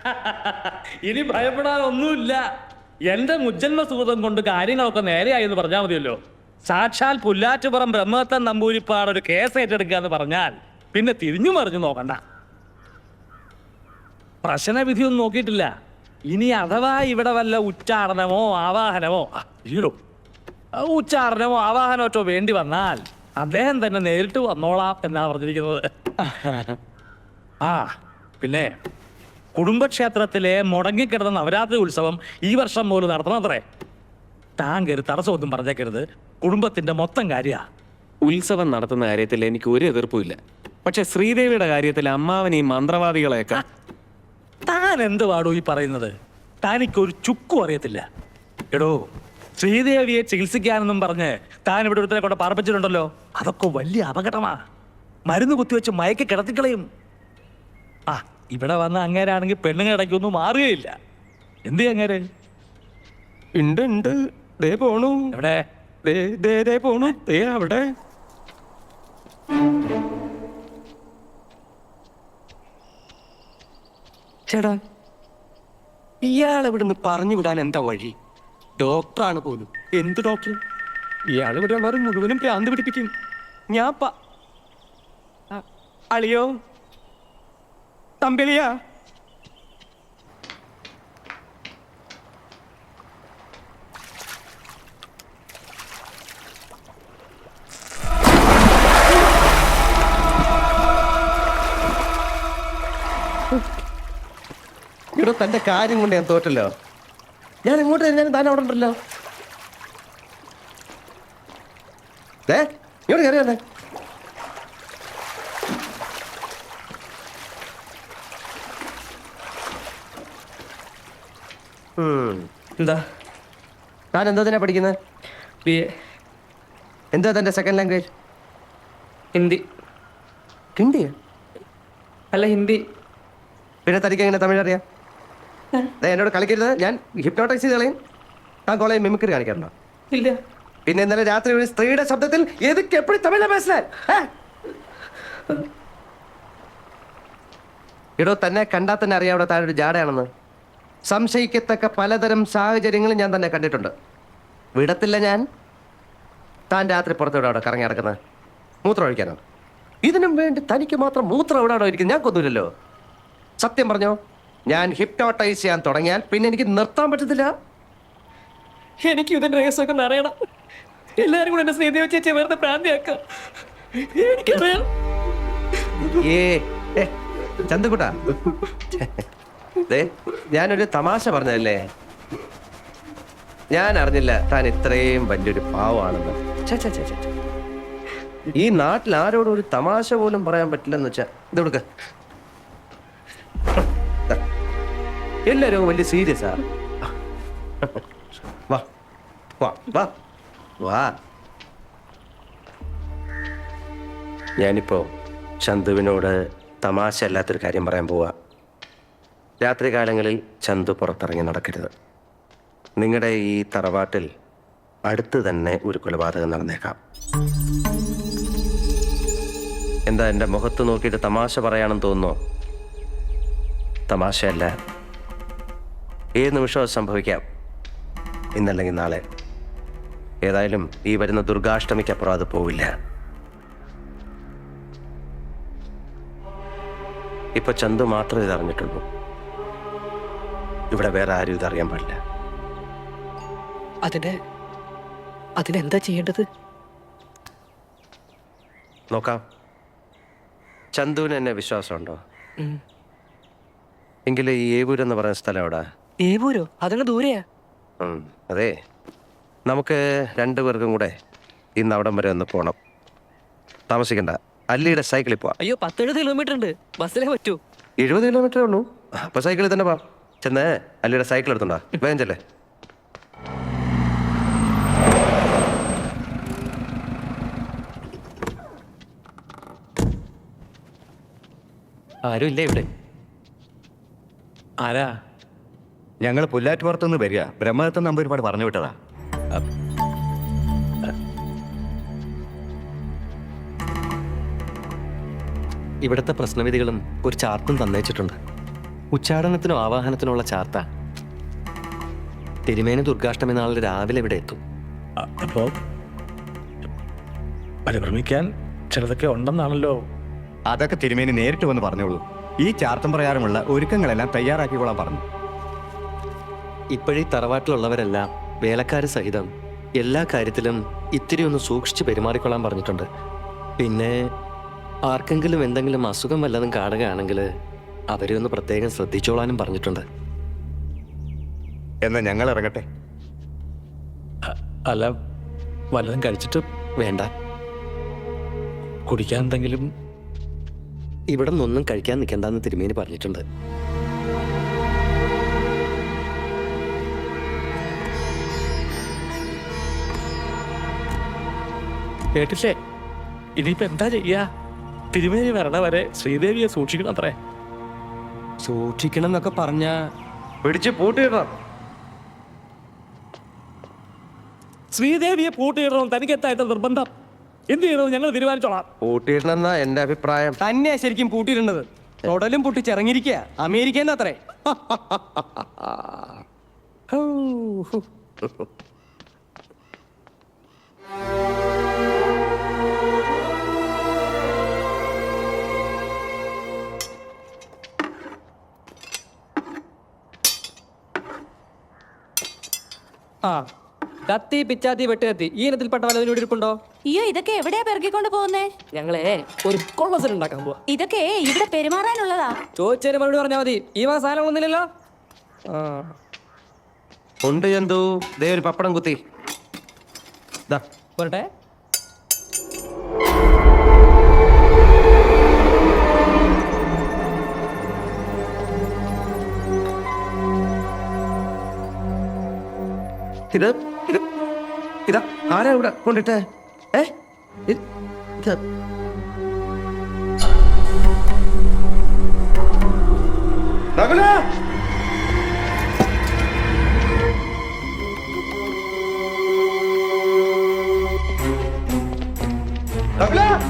ഇനി ഭയപ്പെടാനൊന്നുമില്ല. എന്റെ മുജ്ജന്മ സുഹൃതം കൊണ്ട് കാര്യങ്ങളൊക്കെ നേരെയായി എന്ന് പറഞ്ഞാൽ മതിയല്ലോ. സാക്ഷാൽ പുല്ലാറ്റുപുറം ബ്രഹ്മത്തൻ നമ്പൂരിപ്പാട് ഒരു കേസ് ഏറ്റെടുക്കുക എന്ന് പറഞ്ഞാൽ പിന്നെ തിരിഞ്ഞു മറിഞ്ഞു നോക്കണ്ട. പ്രശ്നവിധിയൊന്നും നോക്കിയിട്ടില്ല. ഇനി അഥവാ ഇവിടെ വല്ല ഉച്ചാരണമോ ആവാഹനമോ ആ, ഉച്ചാരണമോ ആവാഹനമോ വേണ്ടി വന്നാൽ അദ്ദേഹം തന്നെ നേരിട്ട് വന്നോളാം എന്നാ പറഞ്ഞിരിക്കുന്നത്. ആ പിന്നെ കുടുംബക്ഷേത്രത്തിലെ മുടങ്ങിക്കിടന്ന നവരാത്രി ഉത്സവം ഈ വർഷം പോലും നടത്തണത്രേ താൻ കയറി തടസ്സമൊന്നും പറഞ്ഞേക്കരുത്. കുടുംബത്തിന്റെ മൊത്തം കാര്യ. ഉത്സവം നടത്തുന്ന കാര്യത്തിൽ എനിക്ക് ഒരു എതിർപ്പുമില്ല പക്ഷെ ശ്രീദേവിയുടെ കാര്യത്തിൽ അമ്മാവൻ ഈ മന്ത്രവാദികളെയൊക്കെ താൻ എന്ത് പാടു ഈ പറയുന്നത്? താനിക്കൊരു ചുക്കും അറിയത്തില്ല. എടോ ശ്രീദേവിയെ ചികിത്സിക്കാനെന്നും പറഞ്ഞ് താൻ ഇവിടെ ഒരുത്തരെ കൊണ്ട് പാർപ്പിച്ചിട്ടുണ്ടല്ലോ. അതൊക്കെ വലിയ അപകടമാ. മരുന്ന് കുത്തിവെച്ച് മയക്കി കിടത്തിക്കളയും. ആ ഇവിടെ വന്ന അങ്ങേരാണെങ്കിൽ പെണ്ണുങ്ങൾ ഇടയ്ക്കൊന്നും മാറുകയില്ല. എന്ത് അങ്ങേര്? ഉണ്ട് ഉണ്ട് ദേ പോണു. എവിടെ? ദേ ദേ ദേ പോണു. ദേ അവിടെ. ചേടാ ഇയാൾ ഇവിടുന്ന് പറഞ്ഞു വിടാൻ എന്താ വഴി? ഡോക്ടറാണ് പോലും. എന്ത് ഡോക്ടർ? ഇയാൾ ഇവിടെ ഉള്ളവർ മുഴുവനും പ്രാന്ത് പിടിപ്പിക്കും. ഞാൻ അളിയോ? തമ്പിളിയാ. ഇവിടെ തന്റെ കാര്യം കൊണ്ട് ഞാൻ തോറ്റല്ലോ. ഞാൻ ഇങ്ങോട്ട് ഞാൻ താൻ അവിടെ ഉണ്ടല്ലോ. ദേ, ഇങ്ങോട്ട് കയറി വന്നേ. എന്താ? താൻ എന്താ തന്നെ പഠിക്കുന്നത് ബി എ. എന്താ തന്റെ സെക്കൻഡ് ലാംഗ്വേജ് ഹിന്ദി. ഹിന്ദി? അല്ല ഹിന്ദി. പിന്നെ തനിക്ക് എങ്ങനെ തമിഴ് അറിയാം? ദേ, എന്നോട് കളിക്കരുത്. ഞാൻ ഹിപ്നോട്ടൈസ് ചെയ്ത് കളയും. താൻ കോളേജ് മിമിക്രി കാണിക്കാറുണ്ടോ? ഇല്ല. പിന്നെ ഇന്നലെ രാത്രി ഒരു സ്ത്രീയുടെ ശബ്ദത്തിൽ എതുക്ക് എപ്പോഴും തമിഴ മനസ്സിലായി? ഇടോ തന്നെ കണ്ടാൽ തന്നെ അറിയാം അവിടെ താനൊരു ജാടയാണെന്ന്. സംശയിക്കത്തക്ക പലതരം സാഹചര്യങ്ങളും ഞാൻ തന്നെ കണ്ടിട്ടുണ്ട്. വിടത്തില്ല ഞാൻ. താൻ രാത്രി പുറത്തോടെ അവിടെ കറങ്ങി നടക്കുന്നത്? മൂത്രം ഒഴിക്കാനോ? ഇതിനും വേണ്ടി തനിക്ക് മാത്രം മൂത്രം എവിടെയാണോ ഇരിക്കുന്നത്? ഞാൻ കൊന്നില്ലല്ലോ സത്യം പറഞ്ഞോ ഞാൻ ഹിപ്നോട്ടൈസ് ചെയ്യാൻ തുടങ്ങിയാൽ പിന്നെ എനിക്ക് നിർത്താൻ പറ്റത്തില്ല. എനിക്ക് ഇതിന്റെ രഹസ്യമൊക്കെ ഒന്ന് അറിയണം. എല്ലാരും കൂടെ എന്നെ ശ്രീദേവി ചേച്ചി വെറുതെ പ്രാന്തിയാക്കാം എനിക്കറിയാം. ഏ ദേ ഞാനൊരു തമാശ പറഞ്ഞതല്ലേ? ഞാൻ അറിഞ്ഞില്ല താൻ ഇത്രയും വലിയൊരു ഛെ. ഈ നാട്ടിൽ ആരോടും ഒരു തമാശ പോലും പറയാൻ പറ്റില്ലെന്ന് വെച്ചാ ഇത് കൊടുക്ക. എല്ലാരും വലിയ സീരിയസ്. വാ വാ വാ വാ. ഞാനിപ്പോ ചന്തുവിനോട് തമാശ അല്ലാത്തൊരു കാര്യം പറയാൻ പോവാ. രാത്രികാലങ്ങളിൽ ചന്തു പുറത്തിറങ്ങി നടക്കരുത്. നിങ്ങളുടെ ഈ തറവാട്ടിൽ അടുത്ത് തന്നെ ഒരു കൊലപാതകം നടന്നേക്കാം. എന്താ എന്റെ മുഖത്ത് നോക്കിയിട്ട് തമാശ പറയാണെന്ന് തോന്നുന്നു? തമാശയല്ല. ഏത് നിമിഷവും അത് സംഭവിക്കാം. ഇന്നല്ലെങ്കിൽ നാളെ. ഏതായാലും ഈ വരുന്ന ദുർഗാഷ്ടമിക്കപ്പുറം അത് പോവില്ല. ഇപ്പൊ ചന്തു മാത്രമേ ഇത് അറിഞ്ഞിട്ടുള്ളൂ. ഇവിടെ വേറെ ആരും ഇതറിയാൻ പാടില്ല. അതിന് അതിനെന്താ ചെയ്യേണ്ടത്? നോക്കാം. ചന്തുവിന് എന്നെ വിശ്വാസമുണ്ടോ? ഉം. എങ്കിലും ഈ ഏവൂർ എന്ന് പറയുന്ന സ്ഥലം എവിടെ? ഏവൂരോ? അതങ്ങ് ദൂരെയാ. അതെ. നമുക്ക് രണ്ടുപേർക്കും കൂടെ ഇന്ന് അവിടം വരെ ഒന്ന് പോകണം താമസിക്കണ്ട. അല്ലിയുടെ സൈക്കിളിൽ പോവാം. അയ്യോ പത്തെഴുപത് കിലോമീറ്റർ ഉണ്ട് ബസ്സിലേ പറ്റൂ. എഴുപത് കിലോമീറ്ററേ ഉള്ളൂ. അപ്പൊ സൈക്കിളിൽ തന്നെ പോവാം. ചെന്ന് അല്ലിയുടെ സൈക്കിൾ എടുത്തുണ്ടാ. വേഗം ചെല്ലേ. ആരും ഇല്ല ഇവിടെ? ആരാ? ഞങ്ങൾ പുല്ലാറ്റുപുറത്തുനിന്ന് വരിക. ബ്രഹ്മദത്തം നമ്പർ ഒരുപാട് പറഞ്ഞു വിട്ടതാ. ഇവിടുത്തെ പ്രശ്നവിധികളും ഒരു ചാർട്ടും തന്നേച്ചിട്ടുണ്ട്. ഉച്ചാടനത്തിനോ ആവാഹനത്തിനോ ചാർത്ത. തിരുമേനി ദുർഗാഷ്ടമി നാളെ രാവിലെ ഇവിടെ എത്തും. അപ്പോ പരിഭ്രമിക്കാൻ ചിലതൊക്കെ ഉണ്ടെന്നാണല്ലോ. അതൊക്കെ തിരുമേനി നേരിട്ട് വന്ന് പറഞ്ഞോളൂ. ഈ ചാർത്തം പ്രകാരമുള്ള ഒരുക്കങ്ങളെല്ലാം തയ്യാറാക്കിക്കോളാൻ പറഞ്ഞു. ഇപ്പോഴീ തറവാട്ടിലുള്ളവരെല്ലാം വേലക്കാര് സഹിതം എല്ലാ കാര്യത്തിലും ഇത്തിരി ഒന്ന് സൂക്ഷിച്ച് പെരുമാറിക്കൊള്ളാൻ പറഞ്ഞിട്ടുണ്ട്. പിന്നെ ആർക്കെങ്കിലും എന്തെങ്കിലും അസുഖം വല്ലതും കാണുകയാണെങ്കിൽ അവരെ ഒന്ന് പ്രത്യേകം ശ്രദ്ധിച്ചോളാനും പറഞ്ഞിട്ടുണ്ട്. എന്നാ ഞങ്ങൾ ഇറങ്ങട്ടെ അല്ല വല്ലതും കഴിച്ചിട്ട് വേണ്ട. കുടിക്കാൻ എന്തെങ്കിലും? ഇവിടെ നിന്നൊന്നും കഴിക്കാൻ നിൽക്കണ്ടെന്ന് തിരുമേനി പറഞ്ഞിട്ടുണ്ട്. കേട്ടില്ലേ ഇനിയിപ്പോ എന്താ ചെയ്യാ? തിരുമേനി വരണ വരെ ശ്രീദേവിയെ സൂക്ഷിക്കണം അത്രേ. സൂക്ഷിക്കണം എന്നൊക്കെ പറഞ്ഞ പിടിച്ച് പൂട്ടിയിടണം. ശ്രീദേവിയെ പൂട്ടിയിടണം തനിക്ക് എന്തായിട്ട് നിർബന്ധം. എന്ത് ചെയ്യണം ഞങ്ങൾ തീരുമാനിച്ചോളാം. പൂട്ടിയിടണം എന്നാ എന്റെ അഭിപ്രായം. തന്നെയാ ശരിക്കും പൂട്ടിയിടേണ്ടത്. തൊടലും പൊട്ടിച്ചിറങ്ങിയിരിക്കുക അമേരിക്കന്ന് അത്രേ ആ കത്തി പിച്ചാത്തി വെട്ടുകത്തി ഈ ഇനത്തിൽപ്പെട്ട വല്ലതിനും ഇരിപ്പുണ്ടോ? അയ്യോ ഇതൊക്കെ എവിടെയാ പെറുക്കിക്കൊണ്ട് പോകുന്നേ? ഞങ്ങളെ ഒരു കൊള്ളസൽ ഉണ്ടാക്കാൻ പോവാ. ഇതൊക്കെ ഇവിടെ പെരുമാറാനുള്ളതാ. ചോദിച്ചതിന് മറുപടി പറഞ്ഞാൽ മതി. ഈ വക സാധനങ്ങളൊന്നുമില്ലല്ലോ ആ. ഉണ്ട് എന്തോ ദേ ഒരു പപ്പടം കുത്തി. ദാ. പോരട്ടെ ഇത് ഇത് ഇതാ ആരാ ഇവിടെ കൊണ്ടിട്ട് ഏ ഇത്! നകുല! നകുല!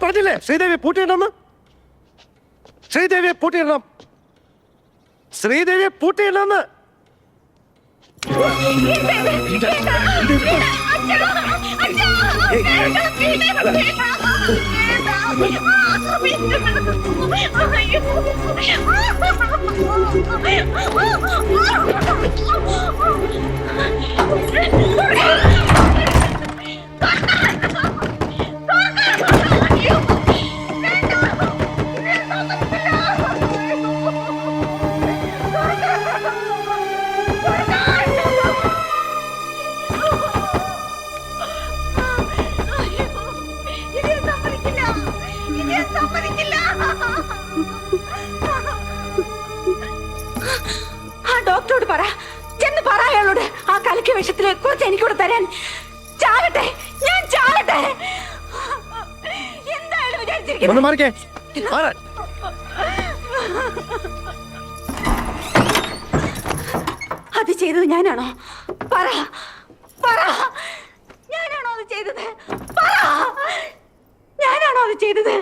ഉണ്ടായിരുന്നു ഞാൻ പറഞ്ഞില്ലേ ശ്രീദേവി പൂട്ടിയിടണം ശ്രീദേവിയെ പൂട്ടിയിടണം ശ്രീദേവിയെ പൂട്ടിയിടണം ആ ഡോക്ടറോട് പറ. ചെന്ന് പറ അയാളോട്. ആ കലക്കിയ വിഷത്തിലെ കുറച്ച് എനിക്കൂടെ തരാൻ. ചാകട്ടെ ഞാൻ ചാകട്ടെ മാറാൻ. അത് ചെയ്തത് ഞാനാണോ? പറ. പറ. ഞാനാണോ അത് ചെയ്തത്? പറ. ഞാനാണോ അത് ചെയ്തത്?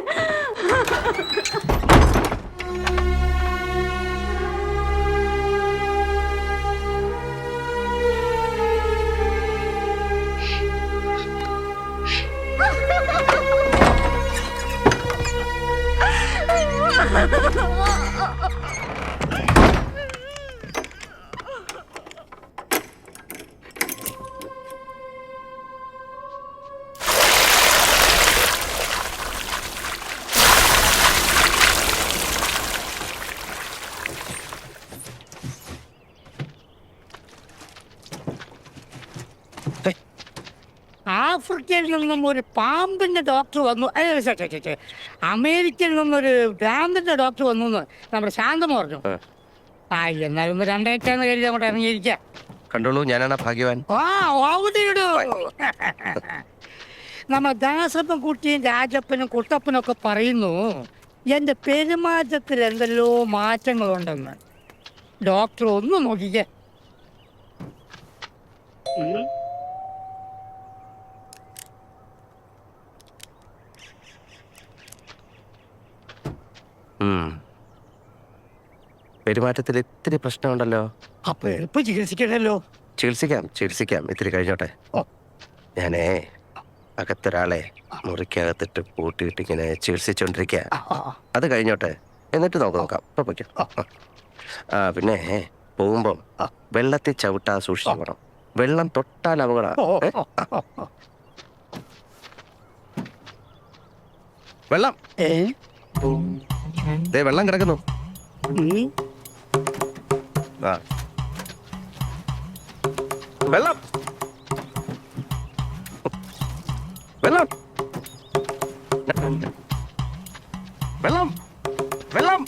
ആഫ്രിക്കയിൽ നിന്നും ഒരു പാമ്പിന്റെ ഡോക്ടർ വന്നു. ഛെ. അമേരിക്കയിൽ നിന്നൊരു ഭ്രാന്തിന്റെ ഡോക്ടർ വന്നു എന്ന് നമ്മുടെ ശാന്തം പറഞ്ഞു. ആ. എന്നാലും ഒന്ന് രണ്ടാഴ്ചന്ന് കരുതി അങ്ങോട്ട് ഇറങ്ങിയിരിക്കാം. കണ്ടോളൂ ഞാനാണ് ഭാഗ്യവാൻ. ആ ഓടിയിടൂ നമ്മ ദാസപ്പൻ കുട്ടിയും രാജപ്പനും കുട്ടപ്പനും ഒക്കെ പറയുന്നു എന്റെ പെരുമാറ്റത്തിൽ എന്തെല്ലോ മാറ്റങ്ങളുണ്ടെന്ന്. ഡോക്ടർ ഒന്ന് നോക്കിക്കേ. പെരുമാറ്റത്തിൽ ഇത്തിരി പ്രശ്നമുണ്ടല്ലോ. അപ്പൊ എളുപ്പം ചികിത്സിക്കണല്ലോ. ചികിത്സിക്കാം ചികിത്സിക്കാം. ഇത്തിരി കഴിഞ്ഞോട്ടെ. ഞാനേ അകത്തൊരാളെ മുറിക്കകത്തിട്ട് പൂട്ടിയിട്ട് ഇങ്ങനെ ചികിത്സിച്ചോണ്ടിരിക്കുക. അത് കഴിഞ്ഞോട്ടെ. എന്നിട്ട് നോക്ക് നോക്കാം. ഇപ്പൊ പൊയ്ക്കോ. ആ. പിന്നെ പോകുമ്പം വെള്ളത്തിൽ ചവിട്ടാ സൂക്ഷിച്ചു പോകണം വെള്ളം തൊട്ടാൽ അപകടം. വെള്ളം. ഏ? ദേ വെള്ളം കിടക്കുന്നു. ആ. വെള്ളം. വെള്ളം. വെള്ളം. വെള്ളം.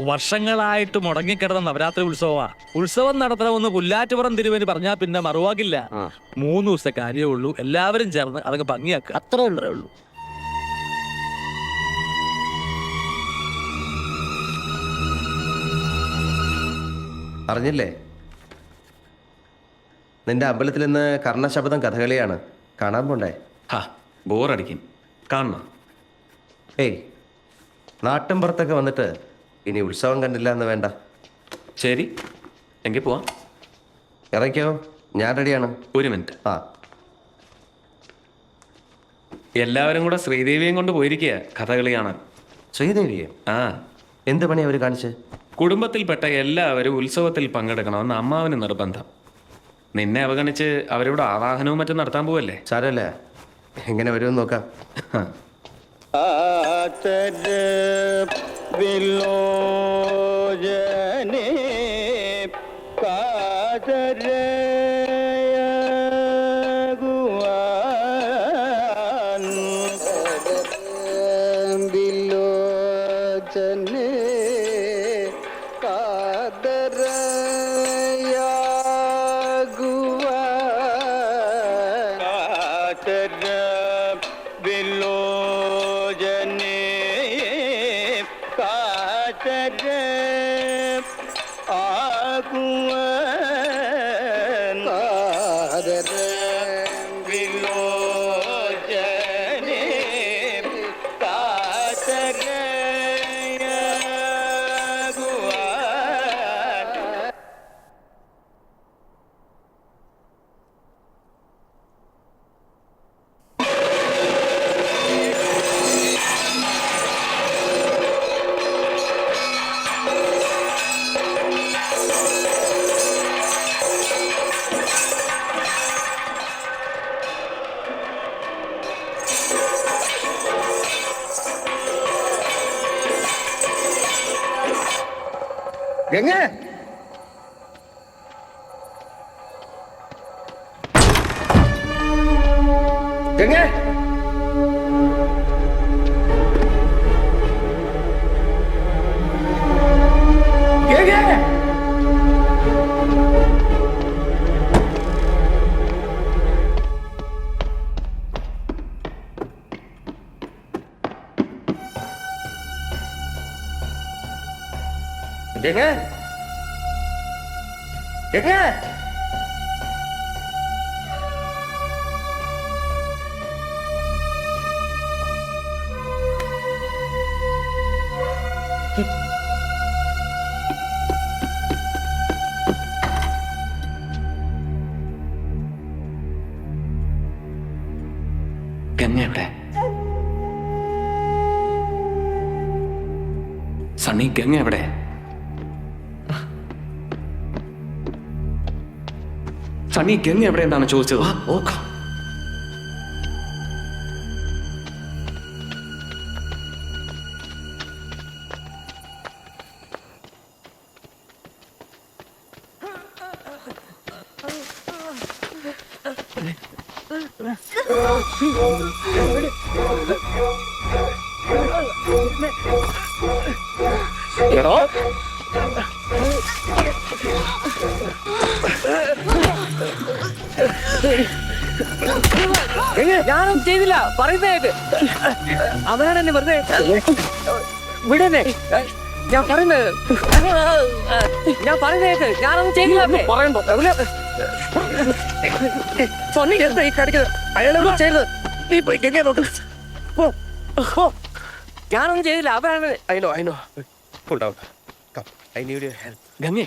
വർഷങ്ങളായിട്ട് മുടങ്ങിക്കിടന്ന നവരാത്രി ഉത്സവമാ. ഉത്സവം നടത്തണമെന്ന് പുല്ലാറ്റുപുറം തിരുവേനി പറഞ്ഞാൽ പിന്നെ മറുവാക്കില്ല മൂന്ന് ദിവസത്തെ കാര്യമേ ഉള്ളൂ. എല്ലാവരും ചേർന്ന് അതൊക്കെ ഭംഗിയാക്കുക. അത്രേ ഉള്ളേ. അറിഞ്ഞില്ലേ? നിന്റെ അമ്പലത്തിൽ നിന്ന് കർണശബ്ദം കഥകളിയാണ്. കാണാൻ പോണ്ടേ? ഹാ ബോറടിക്കും. കാണണം. ഏയ് നാട്ടിൻപുറത്തൊക്കെ വന്നിട്ട് ഇനി ഉത്സവം കണ്ടില്ല എന്ന് വേണ്ട. ശരി എങ്കിൽ പോവാം. ഇറങ്ങിക്കോ ഞാൻ റെഡിയാണ്. ഒരു മിനിറ്റ്. ആ. എല്ലാവരും കൂടെ ശ്രീദേവിയും കൊണ്ട് പോയിരിക്കുക കഥകളി കാണാൻ. ശ്രീദേവിയെ? ആ. എന്ത് പണി അവർ കാണിച്ച്? കുടുംബത്തിൽപ്പെട്ട എല്ലാവരും ഉത്സവത്തിൽ പങ്കെടുക്കണമെന്ന് അമ്മാവന് നിർബന്ധം. നിന്നെ അവഗണിച്ച് അവരോട് ആവാഹനവും മറ്റും നടത്താൻ പോവല്ലേ? സാരല്ലേ? എങ്ങനെ വരുമെന്ന് നോക്കാം. ഗംഗ ഗംഗ ഗംഗ ഗംഗ ഗംഗ എവിടെ സണ്ണി ഗംഗ എവിടെ? സണ്ണി ഗംഗ എവിടെ എന്നാണ് ചോദിച്ചത് ഓക്കാം ഞാനും ചെയ്തില്ല. പറയുന്നേക്ക് അവനാണ് എന്നെ വെറുതെ വിടുന്നേ. ഞാൻ പറയുന്നത്. ഞാൻ പറയുന്നേക്ക് ഞാനൊന്നും ചെയ്തില്ല പറയണ്ടോ സൊന്നി എന്താ ഈ കടിക്കുന്നത്? അയാളൊന്നും ചെയ്തത് നീ പോയി കെട്ടിയാ നോക്ക്. പോ. ഞാനൊന്നും ചെയ്തില്ല. അവരാണ് I know, ഉണ്ടാവും know. Pull help Come. Need your help. ഗംഗേ.